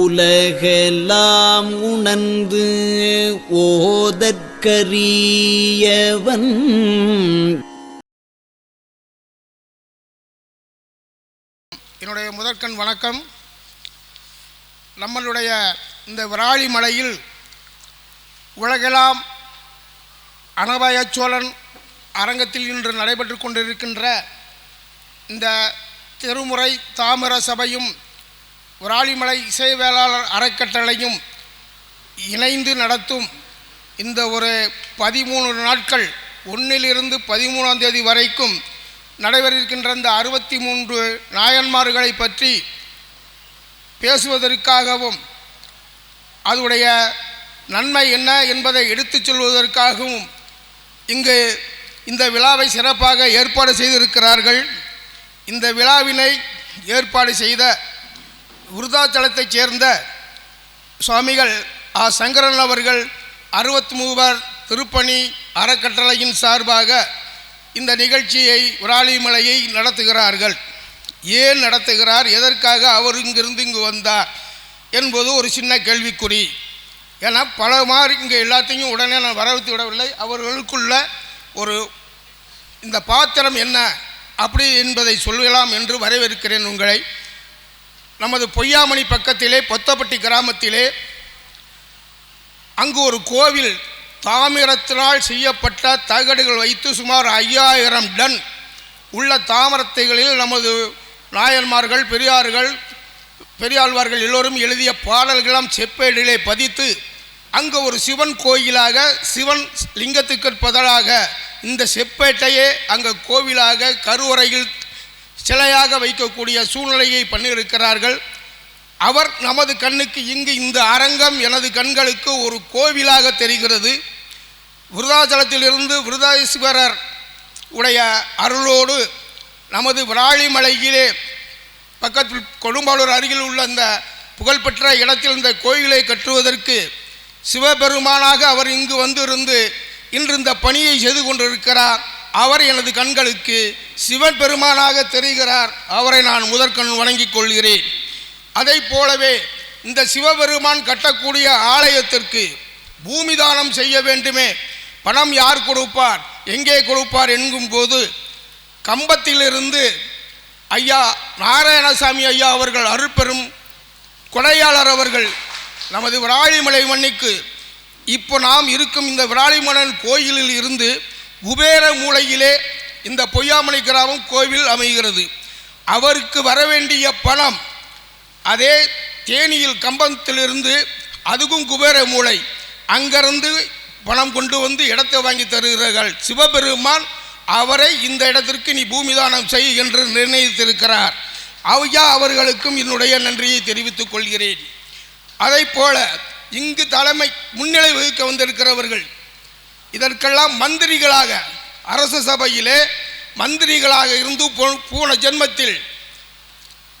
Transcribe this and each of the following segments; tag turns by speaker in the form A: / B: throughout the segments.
A: உலகெல்லாம் உணர்ந்து ஓதற்கரியவன்.
B: என்னுடைய முதற்கண் வணக்கம். நம்மளுடைய இந்த விராலி மலையில் உலகெல்லாம் அனபாய சோழன் அரங்கத்தில் இன்று நடைபெற்று கொண்டிருக்கின்ற இந்த திருமுறை தாமிர சபையும் விராலிமலை இசை வேளாளர் அறக்கட்டளையும் இணைந்து நடத்தும் இந்த ஒரு பதிமூணு நாட்கள் ஒன்றிலிருந்து பதிமூணாம் தேதி வரைக்கும் நடைபெறிருக்கின்ற இந்த அறுபத்தி மூன்று நாயன்மார்களை பற்றி பேசுவதற்காகவும் அதனுடைய நன்மை என்ன என்பதை எடுத்துச் சொல்வதற்காகவும் இங்கு இந்த விழாவை சிறப்பாக ஏற்பாடு செய்திருக்கிறார்கள். இந்த விழாவினை ஏற்பாடு செய்த விருதாச்சலத்தைச் சேர்ந்த சுவாமிகள் ஆ. சங்கரன் அவர்கள் அறுபத்தி மூவர் திருப்பணி அறக்கட்டளையின் சார்பாக இந்த நிகழ்ச்சியை விராலிமலையை நடத்துகிறார்கள். ஏன் நடத்துகிறார்? எதற்காக அவர் இங்கிருந்து இங்கு வந்தார்? என்பது ஒரு சின்ன கேள்விக்குறி. ஏன்னா பல மாதிரி இங்கே எல்லாத்தையும் உடனே நான் வரவழைத்து விடவில்லை. அவர்களுக்குள்ள ஒரு இந்த பாத்திரம் என்ன? அப்படி என்பதை சொல்லலாம் என்று வரவேற்கிறேன் உங்களை. நமது பொய்யாமணி பக்கத்திலே பொத்தப்பட்டி கிராமத்திலே அங்கு ஒரு கோவில் தாமிரத்தினால் செய்யப்பட்ட தகடுகள் வைத்து சுமார் ஐயாயிரம் டன் உள்ள தாமரத்தைகளில் நமது நாயன்மார்கள் பெரியார்கள் பெரியாழ்வார்கள் எல்லோரும் எழுதிய பாடல்களாம் செப்பேடிலே பதித்து அங்கு ஒரு சிவன் கோயிலாக சிவன் லிங்கத்துக்கு பதிலாக இந்த செப்பேட்டையே அங்கே கோவிலாக கருவறையில் சிலையாக வைக்கக்கூடிய சூழ்நிலையை பண்ணியிருக்கிறார்கள். அவர் நமது கண்ணுக்கு இங்கு இந்த அரங்கம் எனது கண்களுக்கு ஒரு கோவிலாக தெரிகிறது. விருதாச்சலத்திலிருந்து விருதாஸ்வரர் உடைய அருளோடு நமது விராலிமலையிலே பக்கத்தில் கொடும்பாளூர் அருகில் உள்ள அந்த புகழ்பெற்ற இடத்தில் இந்த கோயிலை கட்டுவதற்கு சிவபெருமானாக அவர் இங்கு வந்திருந்து இன்று இந்த பணியை செய்து கொண்டிருக்கிறார். அவர் எனது கண்களுக்கு சிவன் பெருமானாக தெரிகிறார். அவரை நான் முதற்கண் வணங்கிக் கொள்கிறேன். அதை போலவே இந்த சிவபெருமான் கட்டக்கூடிய ஆலயத்திற்கு பூமி தானம் செய்ய வேண்டுமே. பணம் யார் கொடுப்பார்? எங்கே கொடுப்பார் என்கும் போது கம்பத்திலிருந்து ஐயா நாராயணசாமி ஐயா அவர்கள் அருட்பெரும் கொடையாளர் அவர்கள் நமது விராலிமலை மண்ணிக்கு இப்போ நாம் இருக்கும் இந்த விராலிமலன் கோயிலில் இருந்து குபேர மூலையிலே இந்த பொய்யாமலை கிராமம் கோவில் அமைகிறது. அவருக்கு வர வேண்டிய பணம் அதே தேனியில் கம்பத்திலிருந்து அதுவும் குபேர மூளை அங்கிருந்து பணம் கொண்டு வந்து இடத்தை வாங்கி தருகிறார்கள். சிவபெருமான் அவரை இந்த இடத்திற்கு நீ பூமிதானம் செய் என்று நிர்ணயித்திருக்கிறார். ஐயா அவர்களுக்கும் என்னுடைய நன்றியை தெரிவித்துக் கொள்கிறேன். அதை போல இங்கு தலைமை முன்னிலை வகிக்க வந்திருக்கிறவர்கள் இதற்கெல்லாம் மந்திரிகளாக அரச சபையிலே மந்திரிகளாக இருந்து போ- போன ஜென்மத்தில்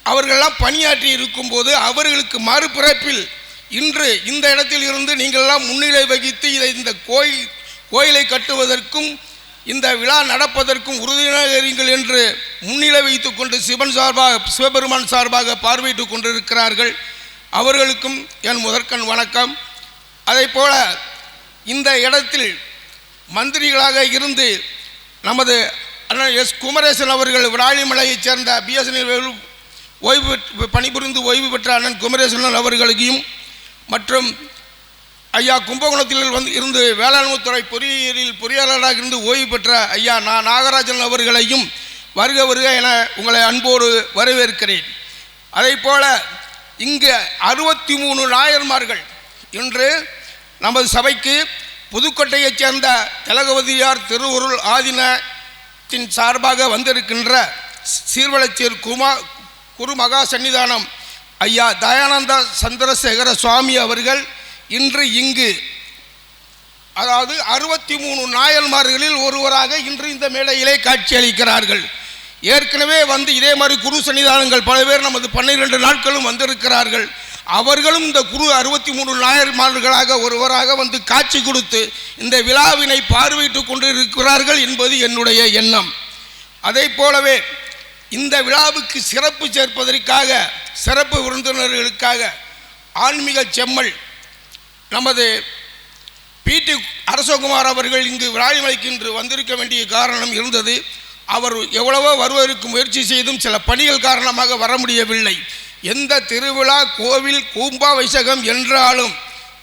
B: அவர்களெல்லாம் பணியாற்றி இருக்கும்போது அவர்களுக்கு மறுபிறப்பில் இன்று இந்த இடத்தில் இருந்து நீங்களெல்லாம் முன்னிலை வகித்து இதை இந்த கோயில் கோயிலை கட்டுவதற்கும் இந்த விழா நடப்பதற்கும் உறுதியாக என்று முன்னிலை வைத்துக் கொண்டு சிவன் சார்பாக சிவபெருமான் சார்பாக பார்வையிட்டுக் கொண்டிருக்கிறார்கள். அவர்களுக்கும் என் முதற்கண் வணக்கம். அதை போல இந்த இடத்தில் மந்திரிகளாக இருந்து நமது அண்ணன் எஸ் குமரேசன் அவர்கள் விராலிமலையைச் சேர்ந்த பிஎஸ்என்எல் ஓய்வு பெற்று பணிபுரிந்து ஓய்வு பெற்ற அண்ணன் குமரேசன் அவர்களுக்கும் மற்றும் ஐயா கும்பகோணத்தில் வந்து இருந்து வேளாண்மைத்துறை பொறியியலில் பொறியாளராக இருந்து ஓய்வு பெற்ற ஐயா நா. நாகராஜன் அவர்களையும் வருக வருக என உங்களை அன்போடு வரவேற்கிறேன். அதே போல இங்கு அறுபத்தி மூணு நாயன்மார்கள் இன்று நமது சபைக்கு புதுக்கோட்டையைச் சேர்ந்த திலகவதியார் திருவுருள் ஆதினத்தின் சார்பாக வந்திருக்கின்ற சீர்வளச்சீர் குமா குருமகா சன்னிதானம் ஐயா தயானந்த சந்திரசேகர சுவாமி அவர்கள் இன்று இங்கு. அதாவது அறுபத்தி மூணு நாயன்மார்களில் ஒருவராக இன்று இந்த மேடையிலே காட்சியளிக்கிறார்கள் ஏற்கனவே வந்து இதே மாதிரி குரு சன்னிதானங்கள் பல பேர் நமது பன்னிரெண்டு நாட்களும் வந்திருக்கிறார்கள். அவர்களும் இந்த குரு அறுபத்தி மூணு நாயர்மார்களாக ஒருவராக வந்து காட்சி கொடுத்து இந்த விழாவினை பார்வையிட்டு கொண்டு இருக்கிறார்கள் என்பது என்னுடைய எண்ணம். அதை போலவே இந்த விழாவுக்கு சிறப்பு சேர்ப்பதற்காக சிறப்பு விருந்தினர்களுக்காக ஆன்மீக செம்மல் நமது பிடி அரசகுமார் அவர்கள் இங்கு விராலிமலைக்கு இன்று வந்திருக்க வேண்டிய காரணம் இருந்தது. அவர் எவ்வளவோ வருவதற்கு முயற்சி செய்தும் சில பணிகள் காரணமாக வர முடியவில்லை. எந்த திருவிழா கோவில் கூம்பா வைசகம் என்றாலும்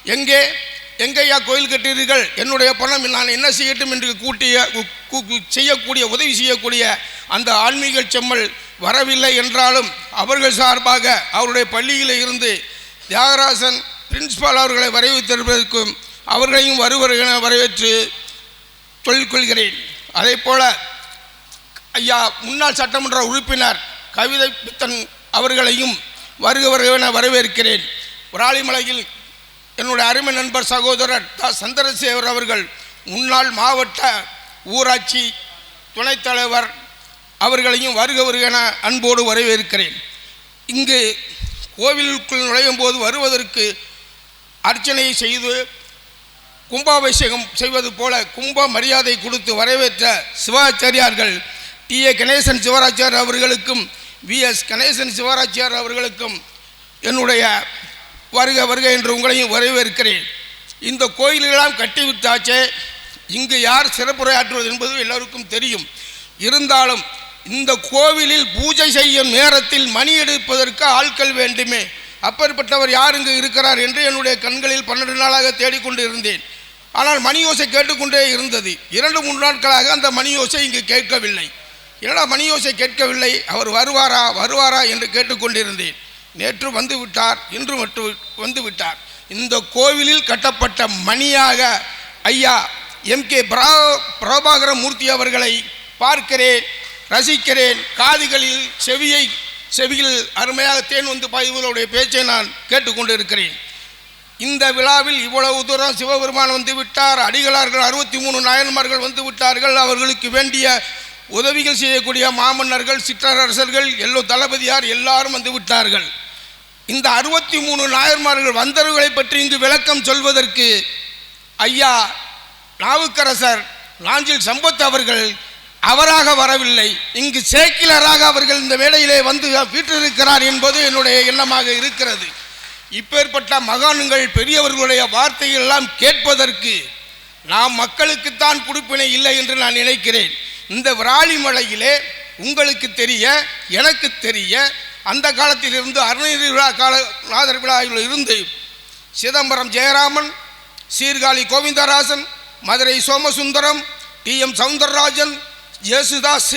B: எங்கே எங்கேயா கோயில் கட்டீர்கள் என்னுடைய பணம் நான் என்ன செய்யட்டும் என்று கூட்டிய கு- செய்யக்கூடிய உதவி செய்யக்கூடிய அந்த ஆன்மீக செம்மல் வரவில்லை என்றாலும் அவர்கள் சார்பாக அவருடைய பள்ளியில் இருந்து தியாகராசன் பிரின்சிபால் அவர்களை வரவேற்றிருப்பதற்கும் அவர்களையும் வருவர்கள் என வரவேற்று சொல்லிக்கொள்கிறேன் அதே போல ஐயா முன்னாள் சட்டமன்ற உறுப்பினர் கவிதை பித்தன் அவர்களையும் வருக வருகவென என வரவேற்கிறேன். விராலிமலையில் என்னுடைய அருமை நண்பர் சகோதரர் த. சந்திரசேகர் அவர்கள் முன்னாள் மாவட்ட ஊராட்சி துணைத் தலைவர் அவர்களையும் வருக வருக என அன்போடு வரவேற்கிறேன். இங்கு கோவிலுக்குள் நுழையும் போது வருவதற்கு அர்ச்சனை செய்து கும்பாபிஷேகம் செய்வது போல கும்ப மரியாதை கொடுத்து வரவேற்ற சிவாச்சாரியார்கள் டி. ஏ. கணேசன் சிவராச்சார் அவர்களுக்கும் வி. எஸ். கணேசன் சிவராச்சார் அவர்களுக்கும் என்னுடைய வருக வருக என்று உங்களையும் வரவேற்கிறேன். இந்த கோயிலெல்லாம் கட்டிவிட்டாச்சே இங்கு யார் சிறப்புரையாற்றுவது என்பது எல்லோருக்கும் தெரியும். இருந்தாலும் இந்த கோவிலில் பூஜை செய்யும் நேரத்தில் மணி எடுப்பதற்கு ஆட்கள் வேண்டுமே. அப்பேற்பட்டவர் யார் இங்கு இருக்கிறார் என்று என்னுடைய கண்களில் பன்னெண்டு நாளாக தேடிக்கொண்டு இருந்தேன். ஆனால் மணி கேட்டுக்கொண்டே இருந்தது. இரண்டு மூன்று நாட்களாக அந்த மணி ஓசை இங்கு கேட்கவில்லை. என்னடா மணியோசை கேட்கவில்லை? அவர் வருவாரா? வருவாரா என்று கேட்டுக்கொண்டிருந்தேன். நேற்று வந்து விட்டார் இன்று மட்டும் வந்து விட்டார். இந்த கோவிலில் கட்டப்பட்ட மணியாக ஐயா எம் கே பிரா பிரபாகர மூர்த்தி அவர்களை பார்க்கிறேன் ரசிக்கிறேன். காதுகளில் செவியை செவியில் அருமையாக தேன் வந்து பாய்வர்களுடைய பேச்சை நான் கேட்டுக்கொண்டு இருக்கிறேன் இந்த விழாவில் இவ்வளவு தூரம் சிவபெருமான் வந்து விட்டார் அடிகளார்கள் அறுபத்தி மூணு நாயன்மார்கள் வந்து விட்டார்கள். அவர்களுக்கு வேண்டிய உதவிகள் செய்யக்கூடிய மாமன்னர்கள் சிற்றரசர்கள் எல்லோ தளபதியார் எல்லாரும் வந்து விட்டார்கள். இந்த அறுபத்தி மூணு நாயர்மார்கள் வந்தவர்களை பற்றி இங்கு விளக்கம் சொல்வதற்கு ஐயா நாவுக்கரசர் நாஞ்சில் சம்பத் அவர்கள் அவராக வரவில்லை. இங்கு சேக்கிலராக அவர்கள் இந்த வேளையிலே வந்து வீற்றிருக்கிறார் என்பது என்னுடைய எண்ணமாக இருக்கிறது. இப்பேற்பட்ட மகான்கள் பெரியவர்களுடைய வார்த்தைகள் எல்லாம் கேட்பதற்கு நாம் மக்களுக்குத்தான் குடுப்பினை இல்லை என்று நான் நினைக்கிறேன். இந்த விராலிமலையிலே உங்களுக்கு தெரிய எனக்கு தெரிய அந்த காலத்தில் இருந்து அருணகிரி விழா கால நாதர் விழாவில் இருந்து சிதம்பரம் ஜெயராமன் சீர்காழி கோவிந்தராசன் மதுரை சோமசுந்தரம் டி எம் சவுந்தரராஜன் ஜேசுதாஸ்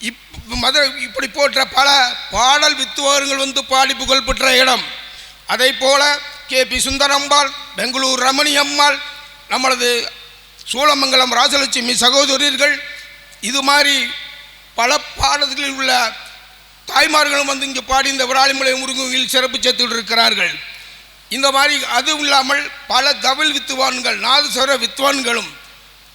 B: இப் மதுரை இப்படி போன்ற பல பாடல் வித்துவார்கள் வந்து பாடி புகழ் பெற்ற இடம். அதை போல கே பி சுந்தரம்பாள் பெங்களூர் ரமணி அம்மாள் நம்மளது சூளமங்கலம் ராஜலட்சுமி சகோதரர்கள் இது மாதிரி பல பாடல்களில் உள்ள தாய்மார்களும் வந்து இங்கே பாடி இந்த விராலிமலை முருகனில் சிறப்பு சேர்த்து இருக்கிறார்கள். இந்த மாதிரி அதுவும் இல்லாமல் பல தவில் வித்துவான்கள் நாதஸ்வர வித்வான்களும்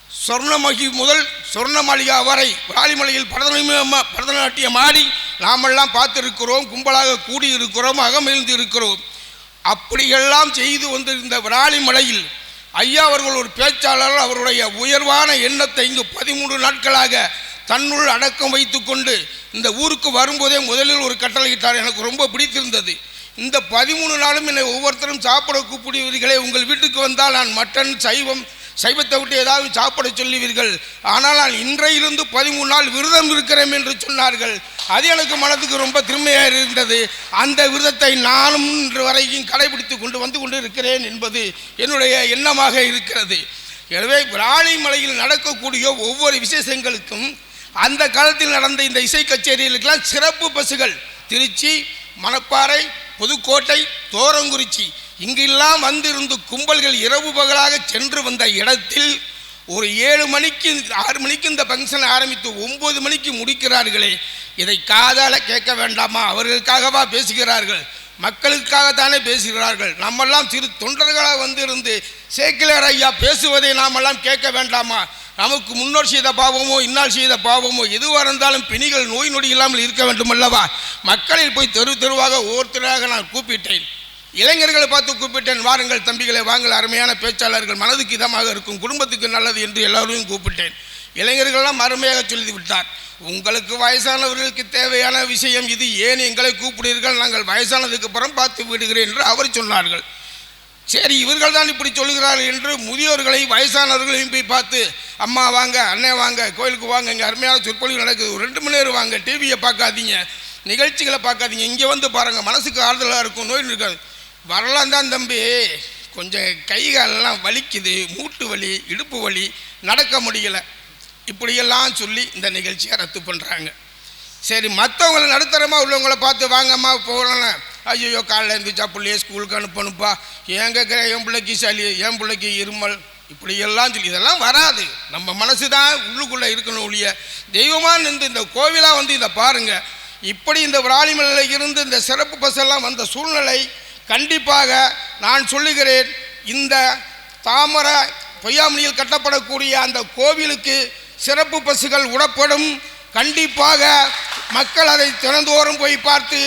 B: சொர்ணமகி முதல் சொர்ணமாளிகா வரை விராலிமலையில் பரதநாட்டியம் பரதநாட்டியம் ஆடி நாமெல்லாம் பார்த்துருக்கிறோம் கும்பலாக கூடியிருக்கிறோம் அகமிழ்ந்து இருக்கிறோம் அப்படியெல்லாம் செய்து வந்திருந்த விராலிமலையில் ஐயா அவர்கள் ஒரு பேச்சாளர் அவருடைய உயர்வான எண்ணத்தை இங்கு பதிமூன்று நாட்களாக தன்னுள் அடக்கம் வைத்துக்கொண்டு இந்த ஊருக்கு வரும்போதே முதலில் ஒரு கட்டளையிட்டார் எனக்கு ரொம்ப பிடித்திருந்தது. இந்த பதிமூணு நாளும் என்னை ஒவ்வொருத்தரும் சாப்பிட கூப்பிடுவீர்களே உங்கள் வீட்டுக்கு வந்தால் நான் மட்டன் சைவம் சைவத்தை விட்டு ஏதாவது சாப்பிட சொல்லுவீர்கள். ஆனால் நான் இன்றையிலிருந்து பதிமூணு நாள் விரதம் இருக்கிறேன் என்று சொன்னார்கள். அது எனக்கு மனதுக்கு ரொம்ப திருமையாக இருந்தது. அந்த விரதத்தை நானும் இன்று வரைக்கும் கடைபிடித்து கொண்டு வந்து கொண்டு இருக்கிறேன் என்பது என்னுடைய எண்ணமாக இருக்கிறது. எனவே விராலிமலையில் நடக்கக்கூடிய ஒவ்வொரு விசேஷங்களுக்கும் அந்த காலத்தில் நடந்த இந்த இசை கச்சேரிகளுக்கெல்லாம் சிறப்பு பஸ்ஸுகள். திருச்சி மணப்பாறை புதுக்கோட்டை தோரங்குறிச்சி இங்கெல்லாம் வந்திருந்து கும்பல்கள் இரவு பகலாக சென்று வந்த இடத்தில் ஒரு ஏழு மணிக்கு ஆறு மணிக்கு இந்த ஃபங்க்ஷன் ஆரம்பித்து ஒன்பது மணிக்கு முடிக்கிறார்களே. இதை காதால கேட்க வேண்டாமா? அவர்களுக்காகவா பேசுகிறார்கள்? மக்களுக்காகத்தானே பேசுகிறார்கள்? நம்மெல்லாம் சிறு தொண்டர்களாக வந்திருந்து சேக்கிலர் ஐயா பேசுவதை நாமெல்லாம் கேட்க வேண்டாமா? நமக்கு முன்னோர் செய்த பாவமோ இன்னால் செய்த பாவமோ எதுவாக இருந்தாலும் பிணிகள் நோய் நொடி இல்லாமல் இருக்க வேண்டும் அல்லவா மக்களில் போய் தெரு தெருவாக ஒவ்வொருத்தராக நான் கூப்பிட்டேன். இளைஞர்களை பார்த்து கூப்பிட்டேன் வாருங்கள் தம்பிகளை வாங்கள் அருமையான பேச்சாளர்கள் மனதுக்கு இதமாக இருக்கும் குடும்பத்துக்கு நல்லது என்று எல்லோரையும் கூப்பிட்டேன். இளைஞர்கள்லாம் அருமையாக சொல்லி விட்டார் உங்களுக்கு வயசானவர்களுக்கு தேவையான விஷயம் இது ஏன் எங்களை கூப்பிடுகிறீர்கள்? நாங்கள் வயசானதுக்கு அப்புறம் பார்த்து விடுகிறேன் என்று அவர் சொன்னார்கள். சரி இவர்கள் தான் இப்படி சொல்லுகிறார்கள் என்று முதியோர்களை வயசானவர்களையும் போய் பார்த்து அம்மா வாங்க அண்ணே வாங்க கோயிலுக்கு வாங்க இங்கே அருமையான சொற்பொழிவு நடக்குது. ஒரு ரெண்டு மணி நேரம் வாங்க டிவியை பார்க்காதீங்க நிகழ்ச்சிகளை பார்க்காதீங்க இங்கே வந்து பாருங்கள் மனசுக்கு ஆறுதலாக இருக்கும் நோய் இருக்காது வரலாம் தான் தம்பி. கொஞ்சம் கை காலெல்லாம் வலிக்குது மூட்டு வலி இடுப்பு வலி நடக்க முடியல. இப்படியெல்லாம் சொல்லி இந்த நிகழ்ச்சியை ரத்து பண்ணுறாங்க சரி மற்றவங்கள நடுத்தரமாக உள்ளவங்கள பார்த்து வாங்கம்மா போகலாம் ஐயோ காலைல இருந்துச்சா பிள்ளைய ஸ்கூலுக்கு அனுப்பணுப்பா ஏன் கேட்குற என் பிள்ளைக்கு சளி என் பிள்ளைக்கு இருமல். இப்படியெல்லாம் சொல்லி இதெல்லாம் வராது. நம்ம மனசு தான் உள்ளுக்குள்ளே இருக்கணும் ஒழிய. தெய்வமாக நின்று இந்த கோவிலாக வந்து இதை பாருங்கள் இப்படி இந்த விராலிமலையில் இருந்து இந்த சிறப்பு பஸ்ஸெல்லாம் வந்த சூழ்நிலை கண்டிப்பாக நான் சொல்லுகிறேன் இந்த தாமர பொய்யாமணியில் கட்டப்படக்கூடிய அந்த கோவிலுக்கு சிறப்பு பஸ்ஸுகள் விடப்படும். கண்டிப்பாக மக்கள் அதை திறந்தோறும் போய் பார்த்து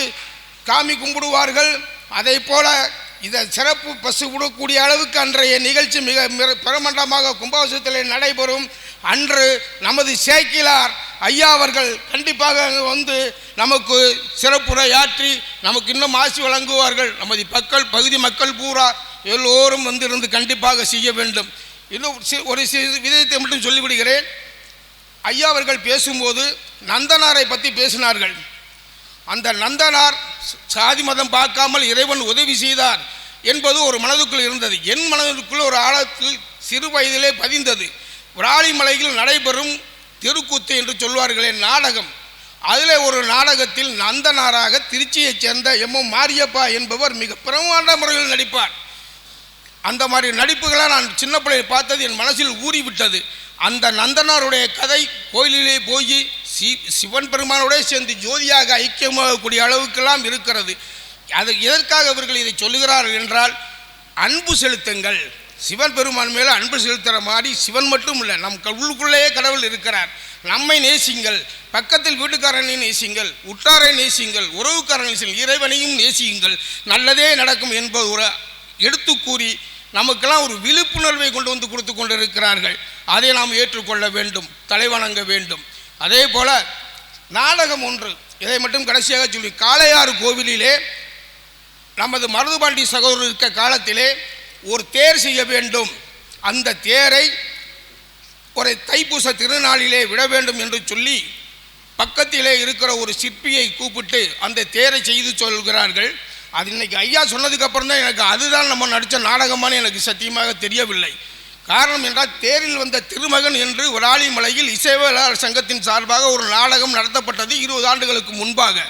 B: காமி கும்பிடுவார்கள். அதை போல இதை சிறப்பு பஸ்ஸு விடக்கூடிய அளவுக்கு அன்றைய நிகழ்ச்சி மிக மிக பிரமண்டமாக கும்பாவசத்தில் நடைபெறும். அன்று நமது சேக்கிலார் ஐயா அவர்கள் கண்டிப்பாக வந்து நமக்கு சிறப்புரையாற்றி நமக்கு இன்னும் ஆசி வழங்குவார்கள். நமது மக்கள் பகுதி மக்கள் பூரா எல்லோரும் வந்து இருந்து கண்டிப்பாக செய்ய வேண்டும். இன்னும் ஒரு சிறு விதத்தை மட்டும் சொல்லிவிடுகிறேன். ஐயா அவர்கள் பேசும்போது நந்தனாரை பற்றி பேசினார்கள். அந்த நந்தனார் சாதி மதம் பார்க்காமல் இறைவன் உதவி செய்தார் என்பது ஒரு மனதுக்குள் இருந்தது. என் மனதுக்குள் ஒரு ஆழத்தில் சிறு வயதிலே பதிந்தது. விராலிமலையில் நடைபெறும் தெருக்கூத்து என்று சொல்வார்களே நாடகம். அதில் ஒரு நாடகத்தில் நந்தனாராக திருச்சியைச் சேர்ந்த எம். எம் மாரியப்பா என்பவர் மிக பிரமாண்ட முறையில் நடிப்பார். அந்த மாதிரி நடிப்புகளை நான் சின்ன பிள்ளையை பார்த்தது என் மனசில் ஊறிவிட்டது. அந்த நந்தனாருடைய கதை கோயிலிலே போய் சி சிவன் பெருமானோடே சேர்ந்து ஜோதியாக ஐக்கியமாகக்கூடிய அளவுக்கெல்லாம் இருக்கிறது. அது எதற்காக அவர்கள் இதை சொல்லுகிறார்கள் என்றால் அன்பு செலுத்துங்கள். சிவன் பெருமான் மேலே அன்பு செலுத்துகிற மாதிரி சிவன் மட்டும் இல்லை நம் உள்ளுக்குள்ளேயே கடவுள் இருக்கிறார். நம்மை நேசிங்கள் பக்கத்தில் வீட்டுக்காரனை நேசிங்கள் உற்றாரை நேசிங்கள் உறவுக்காரனை நேசிங்கள் இறைவனையும் நேசியுங்கள். நல்லதே நடக்கும் என்பது ஒரு எடுத்து கூறி நமக்கெல்லாம் ஒரு விழிப்புணர்வை கொண்டு வந்து கொடுத்து கொண்டிருக்கிறார்கள். அதை நாம் ஏற்றுக்கொள்ள வேண்டும் தலைவணங்க வேண்டும். அதே போல் நாடகம் ஒன்று இதை மட்டும் கடைசியாக சொல்லி காளையாறு கோவிலிலே நமது மருதுபாண்டி சகோதரர் இருக்க காலத்திலே ஒரு தேர் செய்ய வேண்டும். அந்த தேரை ஒரு தைப்பூச திருநாளிலே விட வேண்டும் என்று சொல்லி பக்கத்திலே இருக்கிற ஒரு சிற்பியை கூப்பிட்டு அந்த தேரை செய்து சொல்கிறார்கள். அது இன்னைக்கு ஐயா சொன்னதுக்கு அப்புறம் தான் எனக்கு அதுதான் நம்ம நடித்த நாடகமானு எனக்கு சத்தியமாக தெரியவில்லை. காரணம் என்றால் தேரில் வந்த திருமகன் என்று விராலிமலையில் இசைவேளாளர் சங்கத்தின் சார்பாக ஒரு நாடகம் நடத்தப்பட்டது இருபது ஆண்டுகளுக்கு முன்பாக.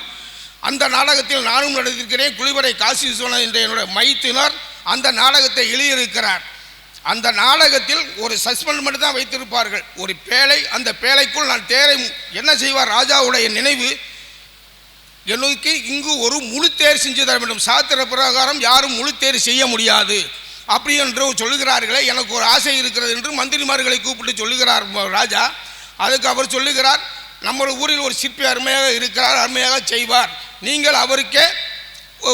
B: அந்த நாடகத்தில் நானும் நடித்திருக்கிறேன். குளிவரை காசி விஸ்வநாதன் என்ற என்னுடைய மைத்தினர் அந்த நாடகத்தை எழுதியிருக்கிறார். அந்த நாடகத்தில் ஒரு சஸ்பெண்ட் மட்டும் தான் வைத்திருப்பார்கள். ஒரு பேழை அந்த பேழைக்குள் நான் தேரை என்ன செய்வார்? ராஜாவுடைய நினைவு எனக்கு இங்கு ஒரு முழு தேர் செஞ்சு தர வேண்டும். சாத்திர பிரகாரம் யாரும் முழு தேர் செய்ய முடியாது. அப்படி என்று சொல்லுகிறார்களே எனக்கு ஒரு ஆசை இருக்கிறது என்று மந்திரிமார்களை கூப்பிட்டு சொல்லுகிறார் ராஜா. அதுக்கு அவர் சொல்லுகிறார் நம்ம ஊரில் ஒரு சிற்பி அருமையாக இருக்கிறார் அருமையாக செய்வார். நீங்கள் அவருக்கே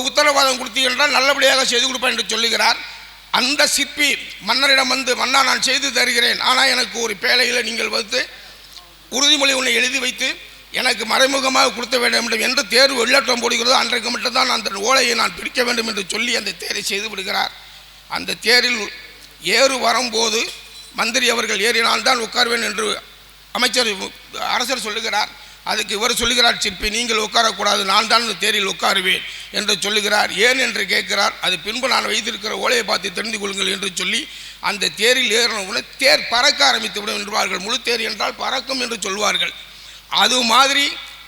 B: உத்தரவாதம் கொடுத்தீர்கள் நல்லபடியாக செய்து கொடுப்பேன் என்று சொல்லுகிறார். அந்த சிற்பி மன்னரிடம் வந்து மன்னா நான் செய்து தருகிறேன். ஆனால் எனக்கு ஒரு பேழையில் நீங்கள் வந்து உறுதிமொழி ஒன்று எழுதி வைத்து எனக்கு மறைமுகமாக கொடுத்த வேண்டும் என்று தேர்வு வெள்ளட்டம் போடுகிறதோ அன்றைக்கு மட்டும்தான் அந்த ஓலையை நான் பிடிக்க வேண்டும் என்று சொல்லி அந்த தேரை செய்து விடுகிறார். அந்த தேரில் ஏறு வரும்போது மந்திரி அவர்கள் ஏறினால்தான் உட்கார்வேன் என்று அமைச்சர் அரசர் சொல்லுகிறார். அதுக்கு இவர் சொல்லுகிறார் சிற்பி நீங்கள் உட்காரக்கூடாது நான் தான் இந்த தேரில் உட்காருவேன் என்று சொல்லுகிறார். ஏன் என்று கேட்கிறார் அது பின்பு நான் வைத்திருக்கிற ஓலையை பார்த்து தெரிந்து கொள்ளுங்கள் என்று சொல்லி அந்த தேரில் ஏறினவுடன் தேர் பறக்க ஆரம்பித்து விடும் என்பார்கள். முழு தேர் என்றால் பறக்கும் என்று சொல்வார்கள். அது மாதிரி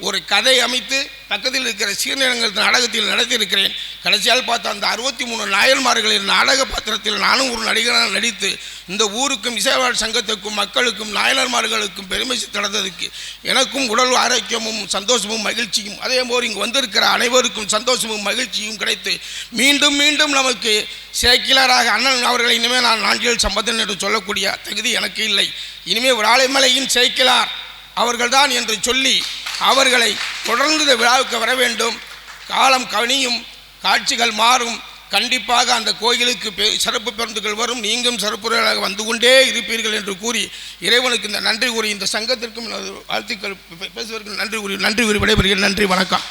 B: ஒரு கதை அமைத்து பக்கத்தில் இருக்கிற சீர்நிலங்கள் நாடகத்தில் நடத்தியிருக்கிறேன். கடைசியால் பார்த்த அந்த அறுபத்தி மூணு நாயன்மார்களின் நாடக பாத்திரத்தில் நானும் ஒரு நடிகராக நடித்து இந்த ஊருக்கும் இசைவாழ் சங்கத்துக்கும் மக்களுக்கும் நாயனர்மார்களுக்கும் பெருமை தடந்ததுக்கு எனக்கும் உடல் ஆரோக்கியமும் சந்தோஷமும் மகிழ்ச்சியும் அதே போல் இங்கு வந்திருக்கிற அனைவருக்கும் சந்தோஷமும் மகிழ்ச்சியும் கிடைத்து மீண்டும் மீண்டும் நமக்கு சேக்கிலராக அண்ணன் அவர்களை இனிமேல் நான் நான்கில் சம்பந்தன் என்று சொல்லக்கூடிய தகுதி எனக்கு இல்லை. இனிமேல் விராலிமலையின் சேக்கிலார் அவர்கள்தான் என்று சொல்லி அவர்களை தொடர்ந்து இந்த விழாவுக்கு வர வேண்டும். காலம் கனியும் காட்சிகள் மாறும். கண்டிப்பாக அந்த கோயிலுக்கு பெ- சிறப்பு பேருந்துகள் வரும். நீங்களும் சிறப்புகளாக வந்து கொண்டே இருப்பீர்கள் என்று கூறி இறைவனுக்கு இந்த நன்றி கூறி இந்த சங்கத்திற்கும் வாழ்த்துக்கள் பேசுவதற்கு நன்றி கூறி நன்றி கூறி விடைபெறுகிறேன். நன்றி வணக்கம்.